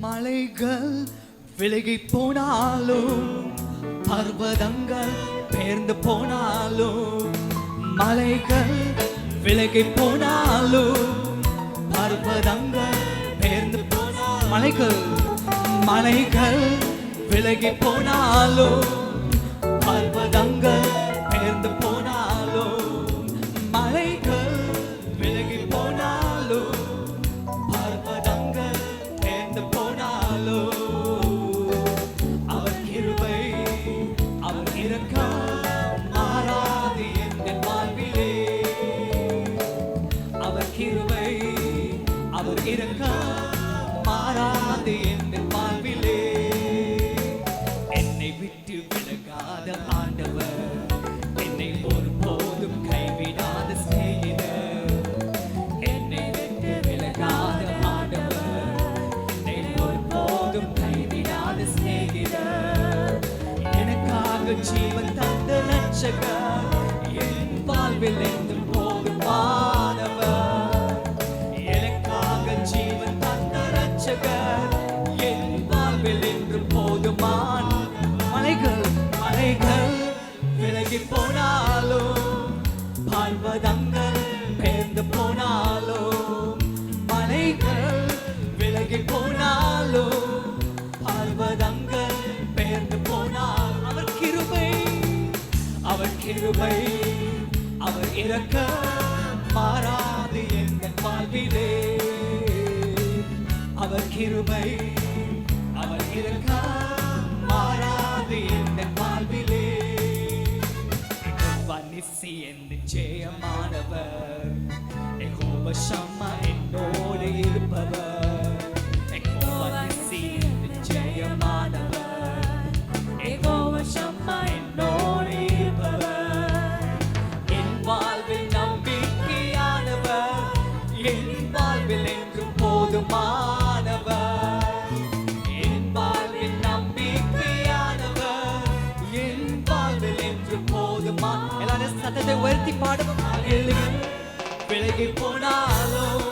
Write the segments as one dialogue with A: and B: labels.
A: மலைகள் விலகி போனாலும் பர்வதங்கள் பெயர்ந்து போனாலும் மலைகள் விலகி போனாலும் பர்வதங்கள் பெயர்ந்து போனால் மலைகள் மலைகள் விலகி போனாலும் விடாது எங்கள் வாழ்விலே. என்னை விட்டு விலகாத ஆண்டவர் என்னை ஒருபோதும் கைவிடாத சிநேகிதர். என்னை விட்டு விலகாத ஆண்டவர் என்னை ஒருபோதும் கைவிடாத சிநேகிதர். எனக்காக ஜீவன் தந்த லட்சக என் வாழ்வில் கிருபை அவர் இறக்க மாறாது எங்கள் வாழ்விலே. அவர் கிருபை அவர் இறக்க மாறாது எங்கள் வாழ்விலே. வனிசி என்று ஜெயமானவர். யெகோவா ஷம்மா போதுமானவர். என் வாழ்வில் நம்பிக்கையானவர். என் வாழ்வில் என்றும் போதுமா எல்லாரும் சத்தத்தை உயர்த்தி பாடுவோம். விலகி போனாலும்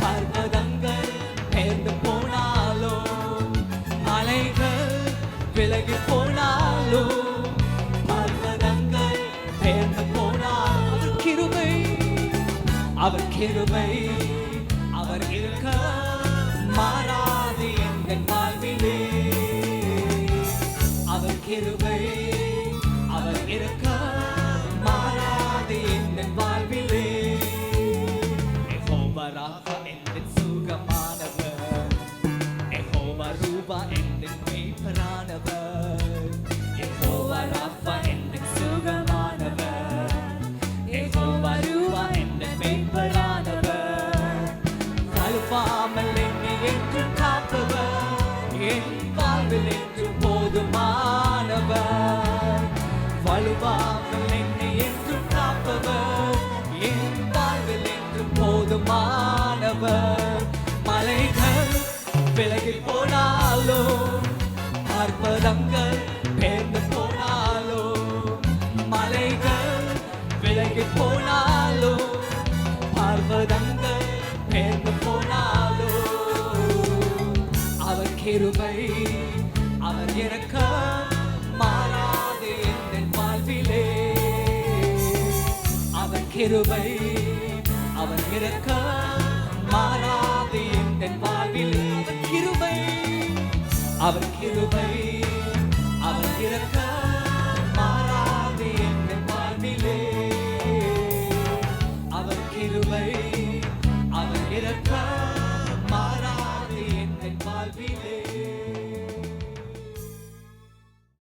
A: பர்வதங்கள் பெயர்ந்து போனாலும் மலைகள் விலகி போனாலும் அவர் கிருபை அவர் கிருபை. மாறாது எங்கள் வாழ்விலே. அவர் கிருபை வலுவாமல் என்னை என்று காப்பவர் என் வாழ்வில் என்று போதுமானவர். வலுவாமல் என்னை என்று காப்பவர் என் வாழ்வில் என்று போதுமானவர். மலைகள் விலகி போனாலோ அற்புதங்கள் பேர்ந்து போனாலோ மலைகள் விலகி போனாலோ பர்வதங்கள் கிருபை. அவர் எனக்கு மாறாது என் வாழ்விலே. அவர் கிருபை அவர் இறக்க மாறாது என் வாழ்வில். அவர் கிருபை அவர் கிருபை அவர் இறக்க மாறாது என் வாழ்விலே. அவர் கிருபை அவர் இறக்க